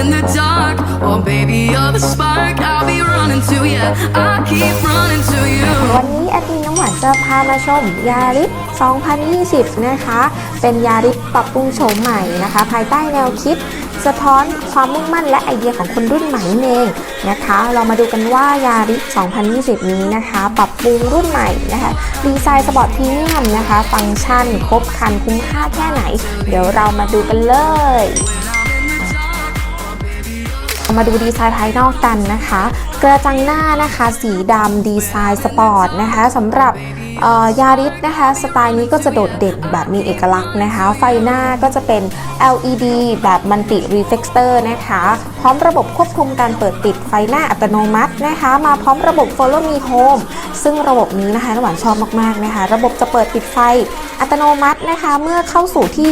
in the dark. Oh, baby, you're the spark. I'll be running to you. I keep running to you. วันนี้แอดมินน้ำหวานจะพามาชมยาริส2020 นะคะ เป็นยาริสปรับปรุงโฉมใหม่นะคะ ภายใต้แนวคิด สะท้อนความมุ่งมั่นและไอเดียของคนรุ่นใหม่เองนะคะ เรามาดูกันว่ายาริส2020 นี้นะคะ ปรับปรุงรุ่นใหม่นะคะดีไซน์สปอร์ตพรีเมียมนะคะ ฟังก์ชันครบครันคุ้มค่าแค่ไหน เดี๋ยวเรามาดูกันเลย มาดูดีไซน์ภายนอกกันนะคะ กระจังหน้านะคะ สีดำดีไซน์สปอร์ตนะคะสำหรับยาริสนะคะ สไตล์นี้ก็จะโดดเด่นแบบมีเอกลักษณ์นะคะ ไฟหน้าก็จะเป็น LED แบบมัลติรีเฟ e เตอร์นะคะ พร้อมระบบควบคุมการเปิดปิดไฟหน้าอัตโนมัตินะคะ มาพร้อมระบบ Follow Me Home ซึ่งระบบนี้นะคะน้ำหวานชอบมากๆนะคะ ระบบจะเปิดปิดไฟอัตโนมัตินะคะ เมื่อเข้าสู่ที่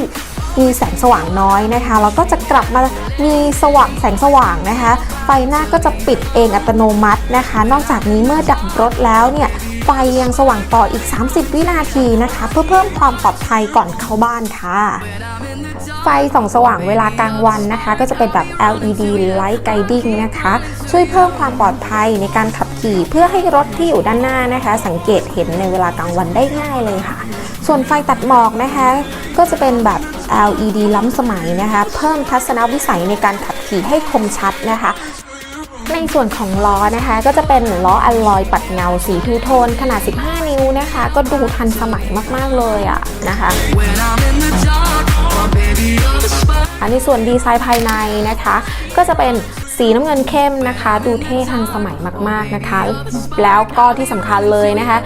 มีแสงสว่างน้อยนะคะแล้วก็จะกลับมามีสว่างแสงสว่างนะคะ ไฟหน้าก็จะปิดเองอัตโนมัตินะคะ นอกจากนี้เมื่อดับรถแล้วเนี่ยไฟยังสว่างต่ออีก 30 วินาทีนะคะ เพื่อเพิ่มความปลอดภัยก่อนเข้าบ้านค่ะ ไฟส่องสว่างเวลากลางวันนะคะ ก็จะเป็นแบบ LED Light Guiding นะคะ ช่วยเพิ่มความปลอดภัยในการขับขี่เพื่อให้รถที่อยู่ด้านหน้านะคะ สังเกตเห็นในเวลากลางวันได้ง่ายเลยค่ะ ส่วนไฟตัดหมอกนะคะ ก็จะเป็นแบบ LED ล้ำสมัยนะคะ เพิ่มทัศนวิสัยในการขับขี่ให้คมชัดนะคะในส่วนของล้อนะคะ ก็จะเป็นล้ออัลลอยปัดเงาสีทูโทน ขนาด 15 นิ้วนะคะ ก็ดูทันสมัยมากๆเลยอะนะคะอันในส่วนดีไซน์ภายในนะคะ ก็จะเป็น สีน้ำเงินเข้มนะคะ ดูเท่ทันสมัยมาก ๆนะคะ แล้วก็ที่สำคัญเลยนะคะ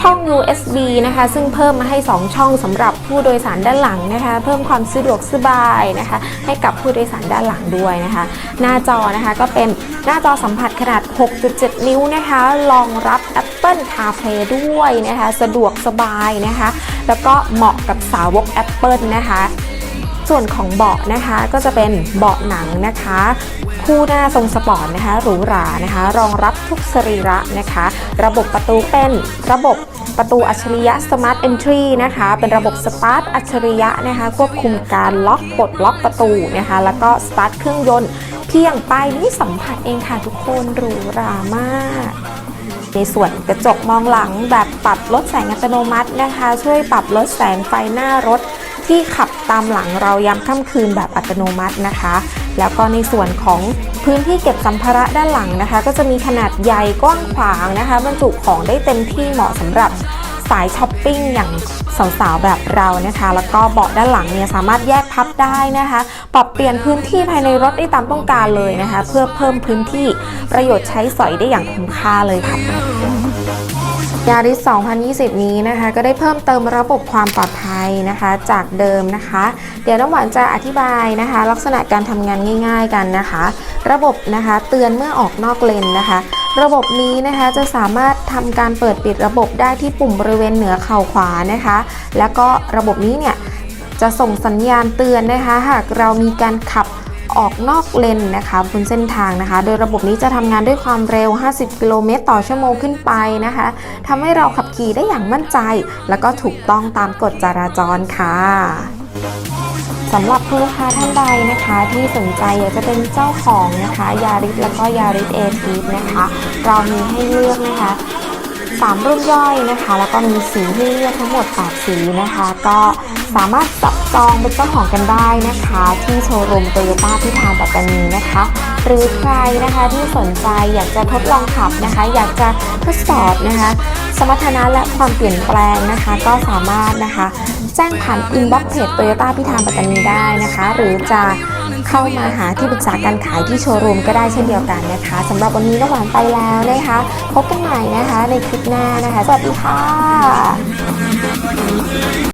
ช่อง USB นะคะ ซึ่งเพิ่มมาให้ 2 ช่องสำหรับผู้โดยสารด้านหลังนะคะ เพิ่มความสะดวกสบายนะคะ ให้กับผู้โดยสารด้านหลังด้วยนะคะ หน้าจอนะคะก็เป็นหน้าจอสัมผัสขนาด 6.7 นิ้วนะคะรองรับ Apple CarPlay ด้วยนะคะ สะดวกสบายนะคะ แล้วก็เหมาะกับสาวก Apple นะคะ ส่วนของเบาะนะคะก็จะเป็นเบาะหนังนะคะ คู่หน้าทรงสปอร์ตนะคะหรูหรานะคะ รองรับทุกสรีระนะคะ ระบบประตูเป็นระบบประตูอัจฉริยะ Smart Entry นะคะ เป็นระบบสตาร์ทอัจฉริยะนะคะ ควบคุมการล็อกปลดล็อกประตูนะคะ แล้วก็สตาร์ทเครื่องยนต์ เพียงปลายนิ้สัมผัสเองค่ะทุกคนหรูหรามากในส่วนกระจกมองหลังแบบปรับลดแสงอัตโนมัตินะคะ ช่วยปรับลดแสงไฟหน้ารถ ที่ขับตามหลังเรายามค่ำคืนแบบอัตโนมัตินะคะ แล้วก็ในส่วนของพื้นที่เก็บสัมภาระด้านหลังนะคะ ก็จะมีขนาดใหญ่กว้างขวางนะคะบรรจุของได้เต็มที่เหมาะสำหรับสายช้อปปิ้งอย่างสาวๆแบบเรานะคะ แล้วก็เบาะด้านหลังเนี่ยสามารถแยกพับได้นะคะ ปรับเปลี่ยนพื้นที่ภายในรถได้ตามต้องการเลยนะคะ เพื่อเพิ่มพื้นที่ประโยชน์ใช้สอยได้อย่างคุ้มค่าเลยค่ะ ยาริส 2020 นี้นะคะ ก็ได้เพิ่มเติมระบบความปลอดภัยนะคะ จากเดิมนะคะ เดี๋ยวน้ำหวานจะอธิบายนะคะ ลักษณะการทำงานง่าย ๆ กันนะคะ ระบบนะคะเตือนเมื่อออกนอกเลนนะคะ ระบบนี้นะคะจะสามารถทำการเปิดปิดระบบได้ที่ปุ่มบริเวณเหนือเข่าขวานะคะ แล้วก็ระบบนี้เนี่ยจะส่งสัญญาณเตือนนะคะ หากเรามีการขับ ออกนอกเลนนะคะบนเส้นทางนะคะ โดยระบบนี้จะทำงานด้วยความเร็ว 50 กิโลเมตรต่อชั่วโมงขึ้นไปนะคะทำให้เราขับขี่ได้อย่างมั่นใจ แล้วก็ถูกต้องตามกฎจราจรค่ะสำหรับผู้ลูกค้าท่านใดนะคะที่สนใจอยากจะเป็นเจ้าของนะคะยาริสแล้วก็ยาริสเอทีฟนะคะ เรามีให้เลือกนะคะ สามรุ่นย่อยนะคะ แล้วก็มีสีให้เลือกทั้งหมด 8 สีนะคะ ก็สามารถจับจองเป็นเจ้าของกันได้นะคะ ที่โชว์รูมโตโยต้าที่ทางปัตตานีนะคะ หรือใครนะคะที่สนใจอยากจะทดลองขับนะคะ อยากจะทดสอบนะคะ สมรรถนะและความเปลี่ยนแปลงนะคะ ก็สามารถนะคะ แจ้งผ่านอินบ็อกซ์เพจโตโยต้าพิธามปัตตานีได้นะคะ หรือจะ เข้ามาหาที่ปรึกษาการขายที่โชว์รูมก็ได้เช่นเดียวกันนะคะสำหรับวันนี้น้ำหวานไปแล้วนะคะ พบกันใหม่นะคะในคลิปหน้านะคะ สวัสดีค่ะ